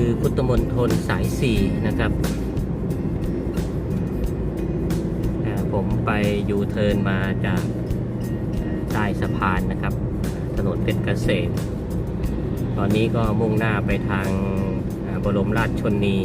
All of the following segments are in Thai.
ือพุทธมณฑลสายสี่นะครับ ผมไปยูเทิร์นมาจากใต้สะพานนะครับ ถนนเพชรเกษมตอนนี้ก็มุ่งหน้าไปทางบรมราชชนนี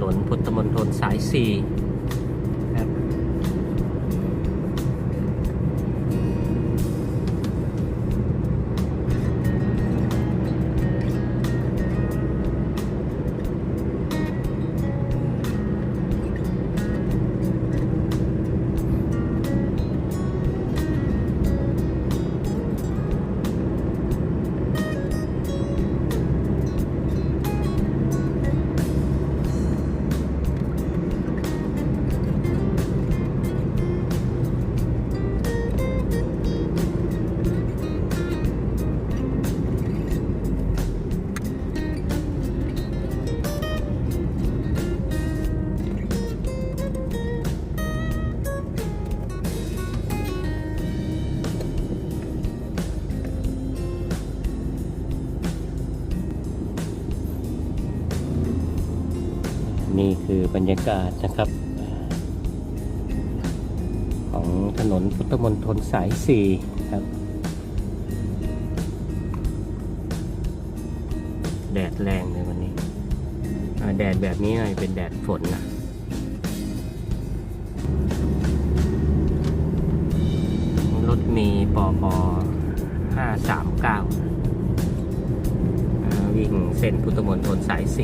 ถนนพุทธมณฑลสาย 4 นี่คือบรรยากาศนะครับ ของถนนพุทธมนตรสาย4ครับ แดดแรงเลยวันนี้ แดดแบบนี้เป็นแดดฝนนะรถมีปอปอ539 วิ่งเส้นพุทธมนตรสาย 4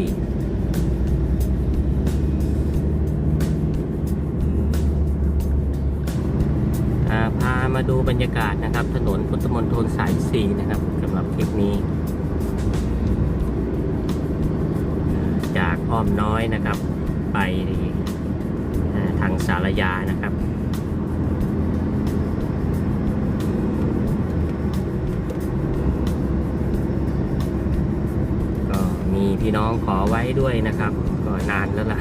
ดูบรรยากาศนะครับ ถนนพุทธมณฑลสายสี่นะครับสำหรับคลิปนี้ จากอ้อมน้อยนะครับ ไปทางสารยานะครับก็มีพี่น้องขอไว้ด้วยนะครับ ก็นานแล้วล่ะ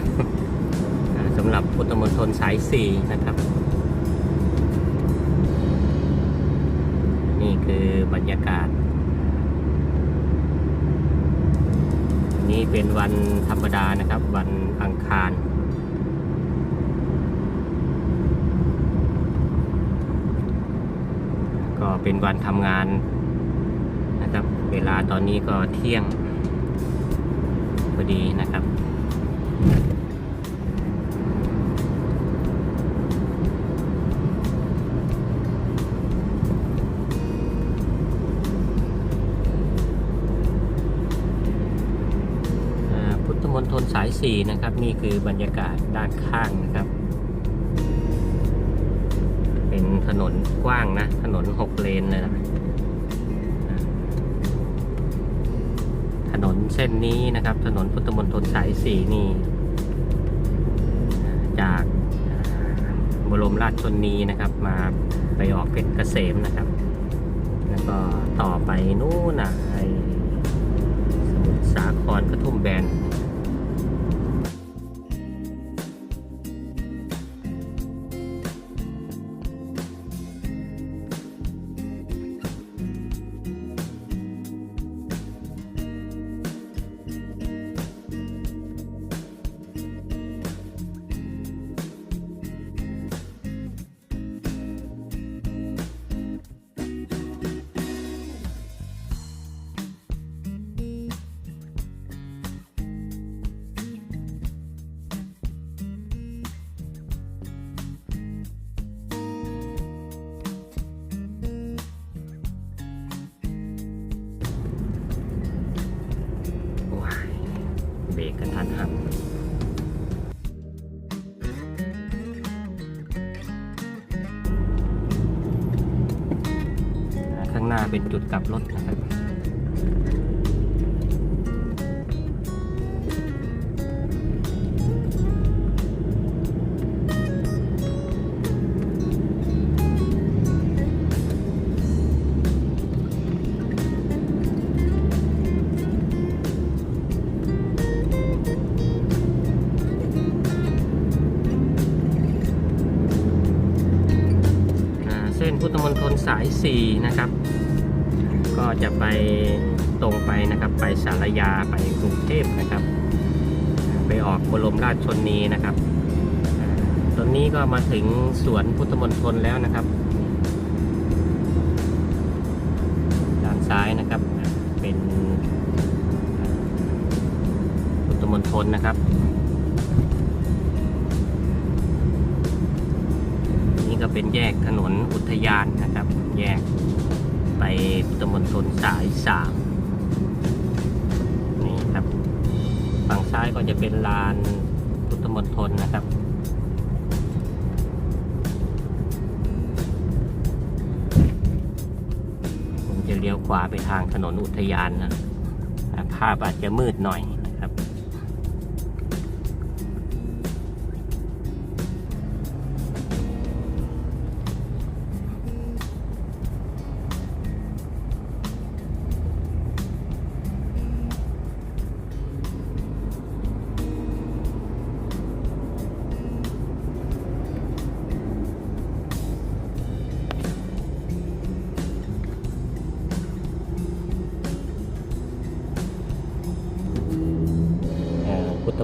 สำหรับพุทธมณฑลสายสี่นะครับ คือบรรยากาศนนี้เป็นวันธรรมดานะครับ วันอังคาร ก็เป็นวันทำงานนะครับ เวลาตอนนี้ก็เที่ยงพอดีนะครับ 4 นะครับ นี่คือบรรยากาศด้านข้างนะครับ เป็นถนนกว้างนะ ถนน 6 เลนเลยนะถนนเส้นนี้นะครับ ถนนพุทธมณฑลสาย 4 นี่ จากบรมราชชนนีนะครับ มาไปออกเพชรเกษมนะครับ แล้วก็ต่อไปนู่นนะไอสมุทรสาครกระทุ่มแบนางหน้าเป็นจุดกลับรถนะครับ ชชนนีนะครับตอนนี้ก็มาถึงสวนพุทธมณฑลแล้วนะครับ ด้านซ้ายนะครับเป็นพุทธมณฑลนะครับ นี่ก็เป็นแยกถนนอุทยานนะครับ แยกไปพุทธมณฑลสายสามนี่ครับ ฝั่งซ้ายก็จะเป็นลาน มณฑลนะครับผมจะเลี้ยวขวาไปทางถนนอุทยานนะภาพอาจจะมืดหน่อย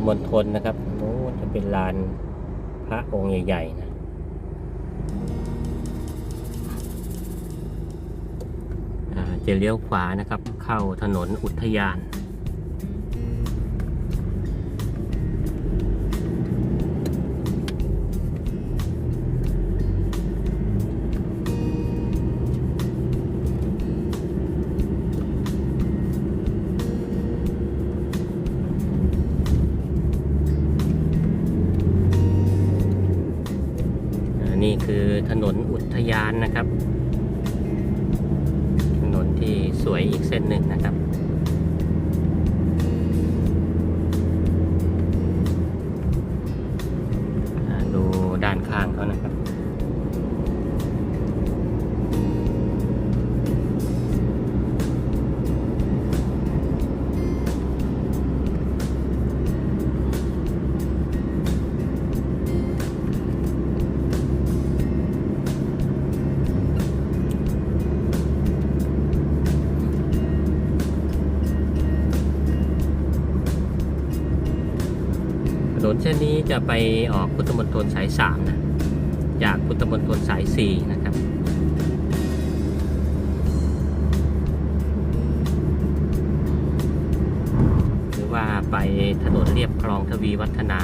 มณฑลนะครับโน้นจะเป็นลานพระองค์ใหญ่ๆนะจะเลี้ยวขวานะครับ เข้าถนนอุทยาน คือถนนอุทยานนะครับ ถนนที่สวยอีกเส้นหนึ่งนะครับ นี้จะไปออกพุทธมณฑลสายสามนะ จากพุทธมณฑลสายสี่นะครับ หรือว่าไปถนนเรียบคลองทวีวัฒนา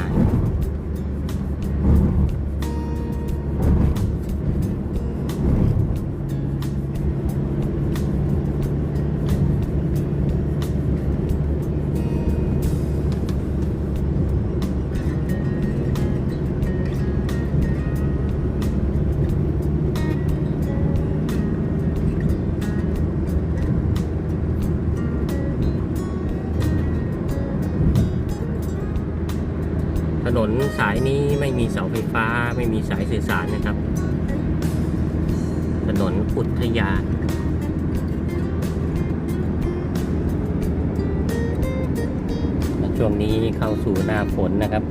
ฟ้าไม่มีสายสื่อสารนะครับ ถนนอุทยานช่วงนี้เข้าสู่หน้าฝนนะครับ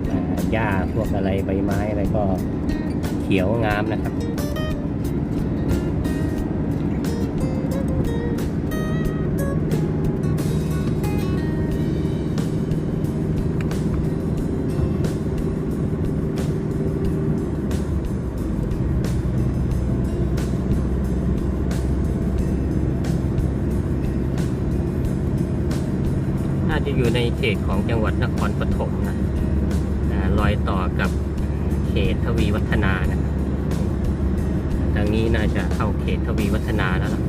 หญ้าพวกอะไรใบไม้อะไรก็เขียวงามนะครับาจะเข้าเขตทวีวัฒนาแล้วล่ะ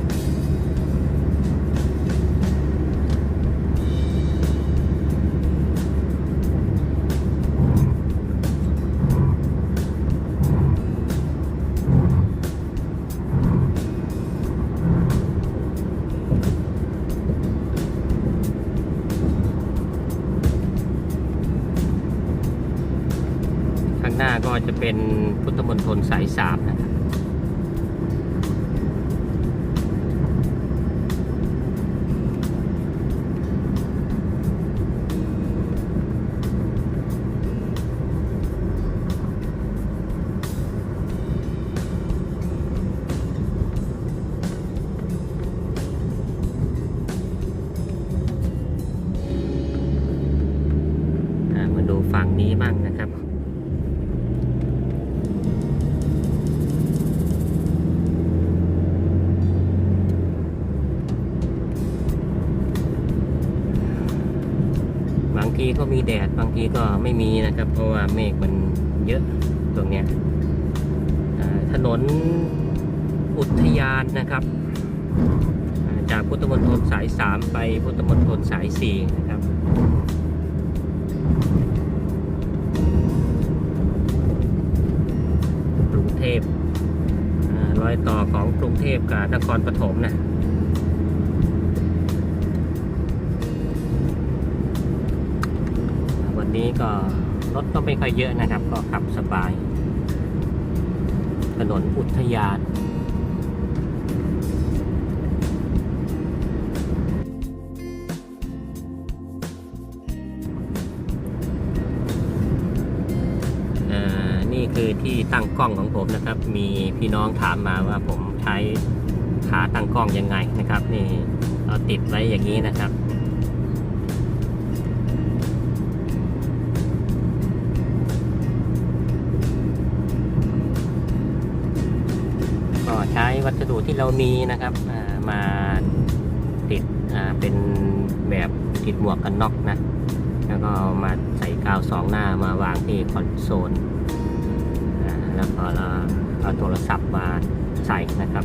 ข้างหน้าก็จะเป็นพุทธมณฑลสายสามนะครับ มั่งนะครับบางทีก็มีแดดบางทีก็ไม่มีนะครับ เพราะว่าเมฆมันเยอะตรงเนี้ยถนนอุทยานนะครับ จากพุทธมณฑลสาย 3 ไปพุทธมณฑลสาย 4 นะครับ ของกรุงเทพกับนครปฐมนะวันนี้ก็รถก็ไม่ค่อยเยอะนะครับ ก็ขับสบาย ถนนอุทยาน ตั้งกล้องของผมนะครับ มีพี่น้องถามมาว่าผมใช้ขาตั้งกล้องยังไงนะครับ นี่เอาติดไว้อย่างนี้นะครับก็ใช้วัสดุที่เรามีนะครับมาติดเป็นแบบติดหมวกกันน็อกนะ แล้วก็เอามาใส่กาวสองหน้ามาวางที่คอนโซล แล้วก็เราเอาโทรศัพท์มาใส่นะครับ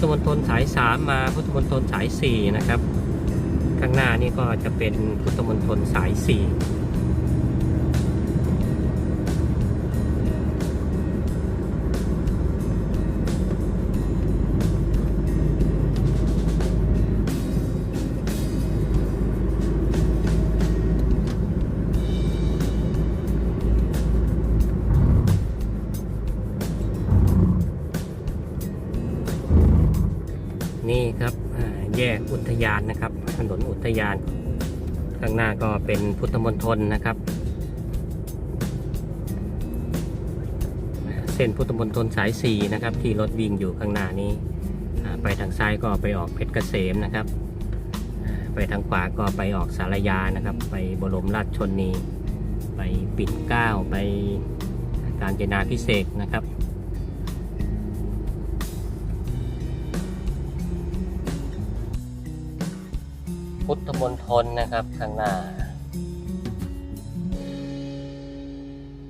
ธมณฑลสาย 3 มาพุทธมณฑลสาย 4 นะครับ ข้างหน้านี่ก็จะเป็นพุทธมณฑลสาย 4 นี่ครับแยกอุทยานนะครับ ถนนอุทยาน ข้างหน้าก็เป็นพุทธมณฑลนะครับ เส้นพุทธมณฑลสาย 4 นะครับ ที่รถวิ่งอยู่ข้างหน้านี้ ไปทางซ้ายก็ไปออกเพชรเกษมนะครับ ไปทางขวาก็ไปออกสารยานะครับ ไปบรมราชชนนี ไปปิ่นเก้า ไปการจนาพิเศษนะครับ ธมณฑลนะครับข้างหน้า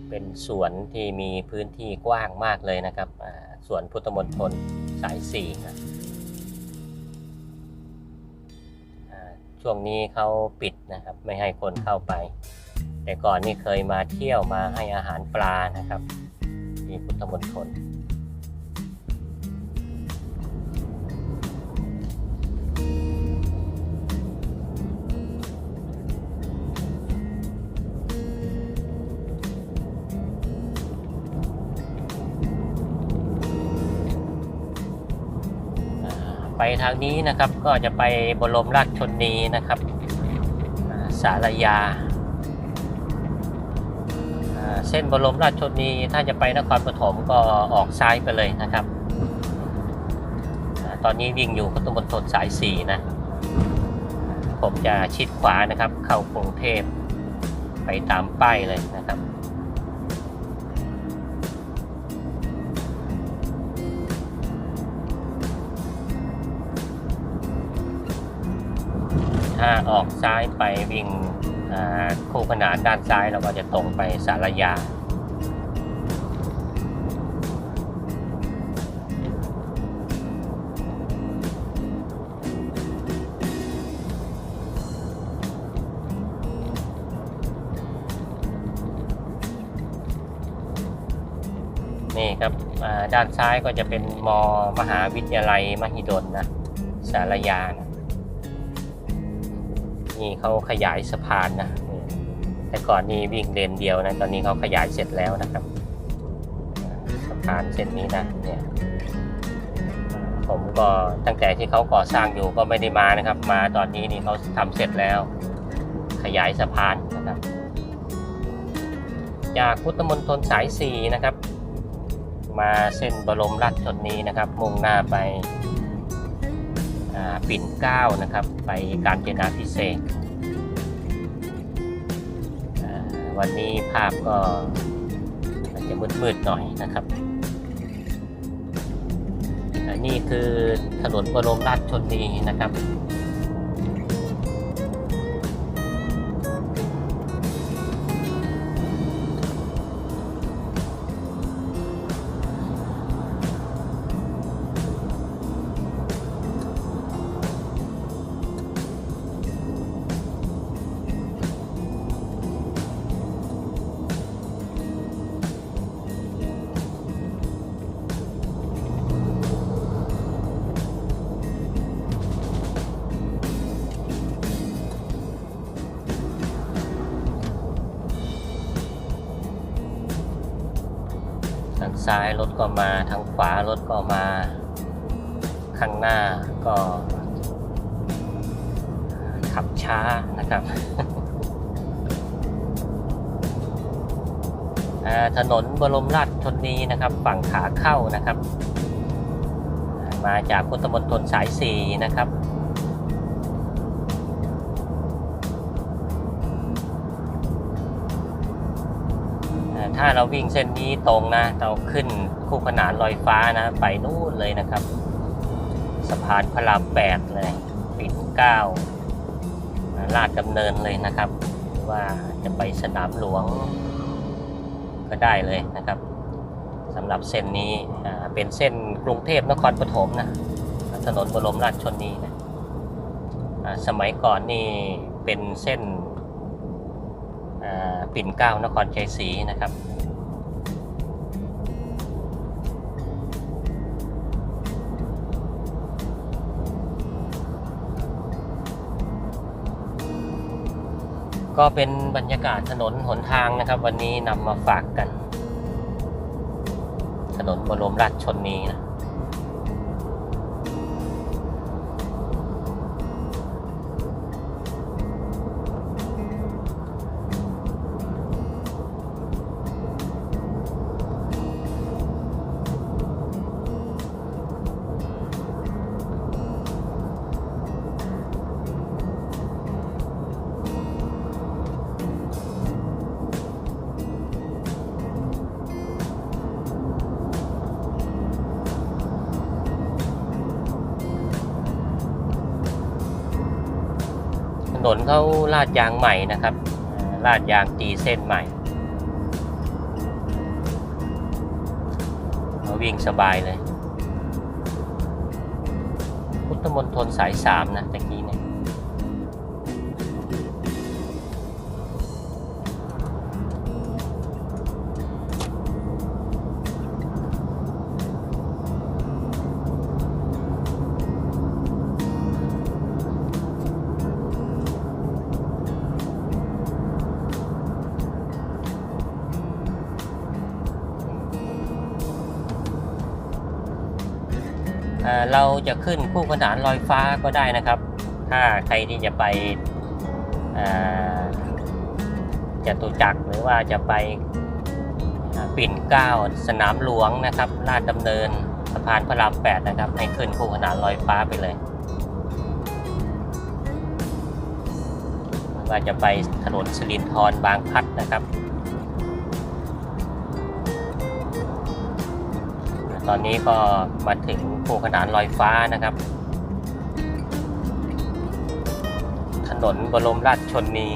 เป็นสวนที่มีพื้นที่กว้างมากเลยนะครับสวนพุทธมณฑลสายสี่ช่วงนี้เขาปิดนะครับ ไม่ให้คนเข้าไป แต่ก่อนนี่เคยมาเที่ยวมาให้อาหารปลานะครับ ที่พุทธมณฑล ทางนี้นะครับก็จะไปบรมราชชนนีนะครับสารยา เส้นบรมราชชนนีถ้าจะไปนครปฐมก็ออกซ้ายไปเลยนะครับ ตอนนี้วิ่งอยู่พุทธมณฑลสายสี่นะ ผมจะชิดขวานะครับเข้ากรุงเทพไปตามป้ายเลยนะครับ ถ้าออกซ้ายไปวิ่งคู่ขนานด้านซ้ายเราก็จะตรงไปสารยาออ่าด้านซ้ายก็จะเป็นมมหาวิทยาลัยมหิดลนะสารยานะ นี่เขาขยายสะพานนะแต่ก่อนนี่วิ่งเลนเดียวนะ ตอนนี้เขาขยายเสร็จแล้วนะครับ สะพานเส้นนี้นะเนี่ยผมก็ตั้งแต่ที่เขาก่อสร้างอยู่ก็ไม่ได้มานะครับ มาตอนนี้นี่เขาทำเสร็จแล้ว ขยายสะพานนะครับจากพุทธมณฑลสาย 4 นะครับ มาเส้นบรมราชชนนีนะครับ มุ่งหน้าไป ปิ่นเก้านะครับ ไปการเจนาพิเศษ วันนี้ภาพก็อาจจะมืดๆหน่อยนะครับ อันนี้คือถนนบรมราชชนนีนะครับ ซ้ายรถก็มาทางขวารถก็มา ข้างหน้าก็ ขับช้านะครับถนนบรมราชชนนีนะครับ ฝั่งขาเข้านะครับ มาจากพุทธมณฑลสายสี่นะครับ ถ้าเราวิ่งเส้นนี้ตรงนะ เราขึ้นคู่ขนานลอยฟ้านะ ไปนู่นเลยนะครับ สะพานพระรามแปดเลยปิ่นเก้าลาดดำเนินเลยนะครับหรือว่าจะไปสนามหลวงก็ได้เลยนะครับสำหรับเส้นนี้เป็นเส้นกรุงเทพนครปฐมนะถนนบรมราชชนนีนะสมัยก่อนนี่เป็นเส้น ปิ่นเก้านครชัยศรีนะครับ ก็เป็นบรรยากาศถนนหนทางนะครับ วันนี้นำมาฝากกัน ถนนบรมราชชนนีนะ นนเขาลาดยางใหม่นะครับลาดยางตีเส้นใหม่เราวิ่งสบายเลย พุทธมณฑลสายสามนะตะกี้เนี่ย เราจะขึ้นคู่ขนานลอยฟ้าก็ได้นะครับ ถ้าใครที่จะไปจตุจักรหรือว่าจะไปปิ่นเกล้าสนามหลวงนะครับลาดดำเนินสะพานพระรามแปดนะครับ ให้ขึ้นคู่ขนานลอยฟ้าไปเลยว่าจะไปถนนสิรินธรบางพัดนะครับ ตอนนี้ก็มาถึงคู่ขนานลอยฟ้านะครับ ถนนบรมราชชนนี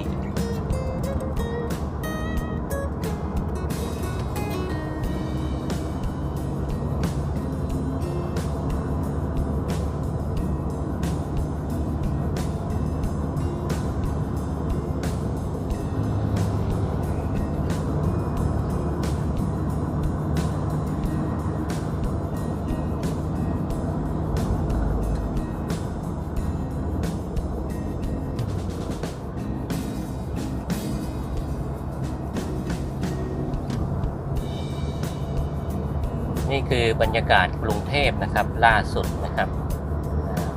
นี่คือบรรยากาศกรุงเทพนะครับล่าสุดนะครับ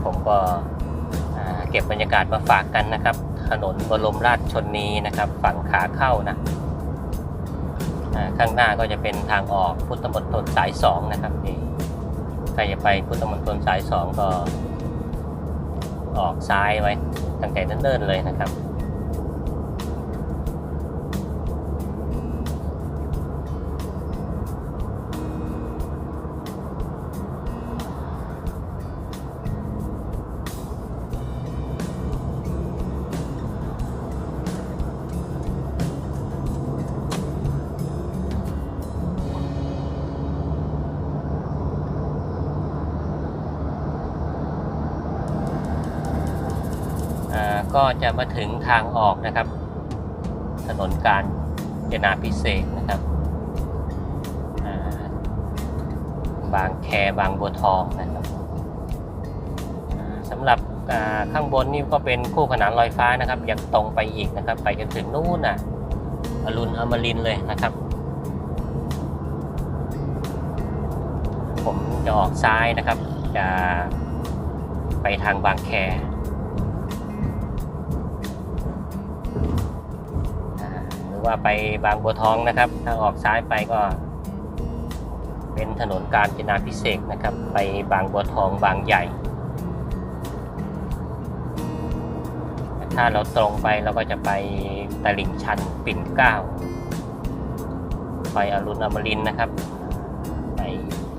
ผมก็เก็บบรรยากาศมาฝากกันนะครับ ถนนบรมราชชนนีนะครับ ฝั่งขาเข้านะข้างหน้าก็จะเป็นทางออกพุทธมณฑลสายสองนะครับนี่ใครจะไปพุทธมณฑลสายสองก็ออกซ้ายไว้ตั้งแต่เนิ่นๆเลยนะครับ ก็จะมาถึงทางออกนะครับ ถนนการจนาพิเศษนะครับ บางแคบางบัวทองนะครับสำหรับข้างบนนี่ก็เป็นคู่ขนานลอยฟ้านะครับยังตรงไปอีกนะครับ ไปจนถึงนู่นน่ะอรุณอมรินเลยนะครับ ผมจะออกซ้ายนะครับ จะไปทางบางแค ว่าไปบางบัวทองนะครับ ถ้าออกซ้ายไปก็ เป็นถนนการจนาพิเศษนะครับ ไปบางบัวทองบางใหญ่ ถ้าเราตรงไปเราก็จะไปตลิ่งชันปิ่นเกล้า ไปอรุณอมรินนะครับ ไป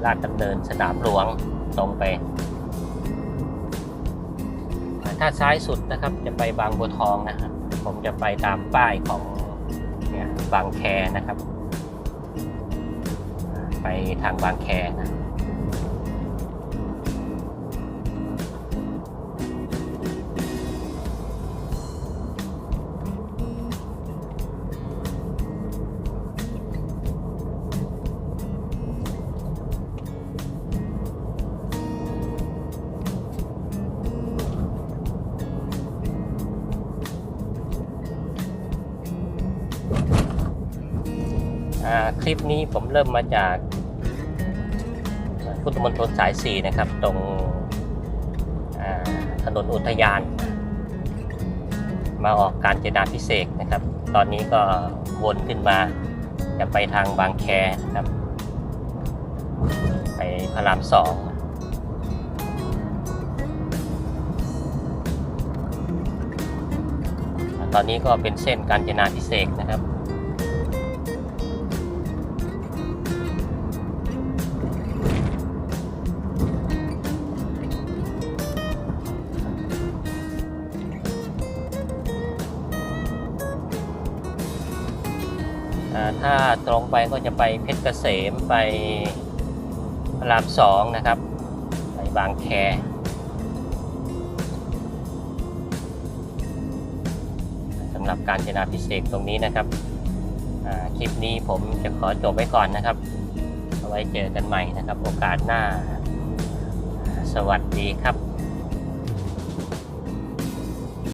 ลาดดำเนินสนามหลวงตรงไปถ้าซ้ายสุดนะครับจะไปบางบัวทองนะครับ ผมจะไปตามป้ายของ บางแคนะครับ ไปทางบางแคนะ ลิปนี้ผมเริ่มมาจากพุทธมณฑลสายสี่นะครับ ตรงถนนอุทยาน มาออกการเจนาพิเศษนะครับ ตอนนี้ก็วนขึ้นมาจะไปทางบางแคนะครับ ไปพระรามสองตอนนี้ก็เป็นเส้นการเจนาพิเศษนะครับ ถ้าตรงไปก็จะไปเพชรเกษมไปพระรามสองนะครับ ไปบางแคสำหรับการจนาพิเศษตรงนี้นะครับคลิปนี้ผมจะขอจบไว้ก่อนนะครับเอาไว้เจอกันใหม่นะครับ โอกาสหน้า สวัสดีครับ